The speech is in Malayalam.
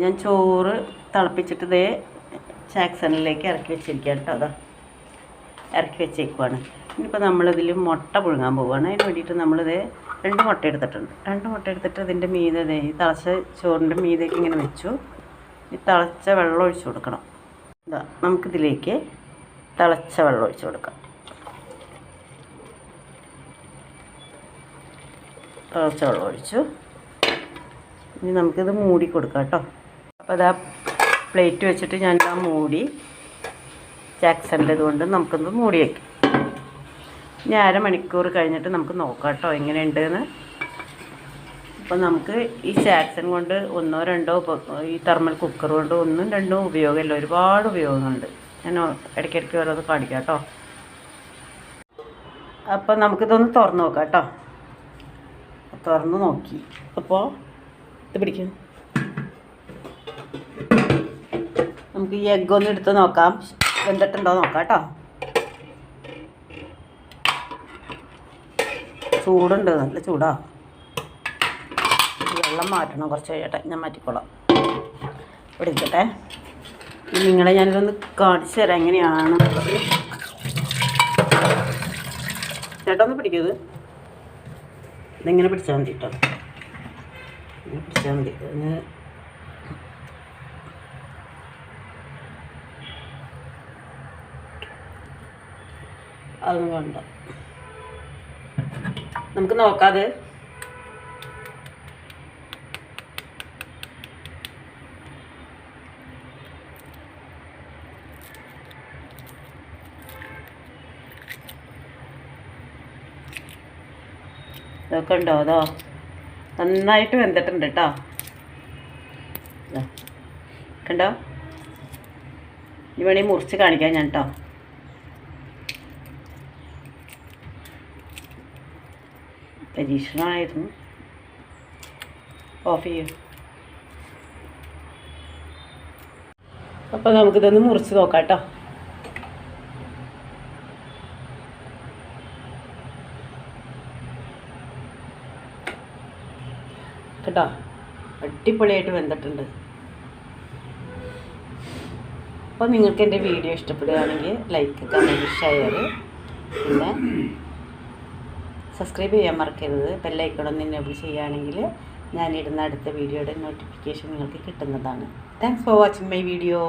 ഞാൻ ചോറ് തിളപ്പിച്ചിട്ട് ഇതേ ചാക്സണിലേക്ക് ഇറക്കി വെച്ചിരിക്കുക കേട്ടോ അതാ ഇറക്കി വെച്ചേക്കുവാണ്. ഇനിയിപ്പോൾ നമ്മളിതിൽ മുട്ട പുഴുങ്ങാൻ പോവുകയാണ്. അതിന് വേണ്ടിയിട്ട് നമ്മളിത് രണ്ട് മുട്ട എടുത്തിട്ടുണ്ട്. രണ്ട് മുട്ട എടുത്തിട്ട് അതിന്റെ മീതെ ഈ തിളച്ച ചോറിന്റെ മീതേക്ക് ഇങ്ങനെ വെച്ചു. ഈ തിളച്ച വെള്ളം ഒഴിച്ചു കൊടുക്കണം. ഇതാ നമുക്കിതിലേക്ക് തിളച്ച വെള്ളം ഒഴിച്ചു കൊടുക്കാം. തിളച്ച വെള്ളം ഒഴിച്ചു. ഇനി നമുക്കിത് മൂടി കൊടുക്കാം കേട്ടോ. അപ്പോൾ അതാ പ്ലേറ്റ് വെച്ചിട്ട് ഞാൻ ആ മൂടി ജാക്സണിന്റെ കൊണ്ട് നമുക്കൊന്ന് മൂടി വയ്ക്കാം ഇനി അരമണിക്കൂർ കഴിഞ്ഞിട്ട് നമുക്ക് നോക്കാം കേട്ടോ എങ്ങനെയുണ്ടെന്ന്. അപ്പോൾ നമുക്ക് ഈ ജാക്സൺ കൊണ്ട് ഒന്നോ രണ്ടോ ഈ തെർമൽ കുക്കർ കൊണ്ട് ഒന്നും രണ്ടും ഉപയോഗമില്ല. ഒരുപാട് ഉപയോഗങ്ങളുണ്ട്. ഞാൻ ഇടയ്ക്കിടയ്ക്ക് ഓരോന്ന് കാണിക്കാം കേട്ടോ. അപ്പോൾ നമുക്കിതൊന്ന് തുറന്ന് നോക്കാം കേട്ടോ. തുറന്ന് നോക്കി. അപ്പോൾ ഇത് പിടിക്കും. നമുക്ക് ഈ എഗ്ഗ് ഒന്ന് എടുത്ത് നോക്കാം. വെന്തിട്ടുണ്ടോ നോക്കാം കേട്ടോ. ചൂടുണ്ട് നല്ല ചൂടാ. വെള്ളം മാറ്റണം കുറച്ച് കഴിയട്ടെ. ഞാൻ മാറ്റിക്കോളാം. ഇവിടെ ഇരിക്കട്ടെ. നിങ്ങളെ ഞാനിതൊന്ന് കാണിച്ചു തരാം എങ്ങനെയാണ് ചേട്ടാ ഒന്ന് പിടിക്കത് ഇതെങ്ങനെ പിടിച്ചാൽ മതി കേട്ടോ പിടിച്ചാൽ മതി. അതൊന്നും വേണ്ട നമുക്ക് നോക്കാതെ. ഇതൊക്കെ ഉണ്ടോ അതോ നന്നായിട്ട് വെന്തിട്ടുണ്ട് കേട്ടോ. കണ്ടോ? ഇനി വേണമെങ്കിൽ മുറിച്ച് കാണിക്കാം ഞാൻ കേട്ടോ. പരീക്ഷണമായിരുന്നു ഓഫ് ചെയ്യൂ അപ്പോൾ നമുക്കിതൊന്ന് മുറിച്ച് നോക്കാം കേട്ടോ കേട്ടോ അടിപൊളിയായിട്ട് വെന്തിട്ടുണ്ട്. അപ്പോൾ നിങ്ങൾക്ക് എന്റെ വീഡിയോ ഇഷ്ടപ്പെടുകയാണെങ്കിൽ ലൈക്ക് കമന്റ് ഷെയർ പിന്നെ സബ്സ്ക്രൈബ് ചെയ്യാൻ മറക്കരുത്. ബെല്ലൈക്കണമെന്ന് എനേബിൾ ചെയ്യുകയാണെങ്കിൽ ഞാനിടുന്ന അടുത്ത വീഡിയോയുടെ നോട്ടിഫിക്കേഷൻ നിങ്ങൾക്ക് കിട്ടുന്നതാണ്. Thanks for watching my video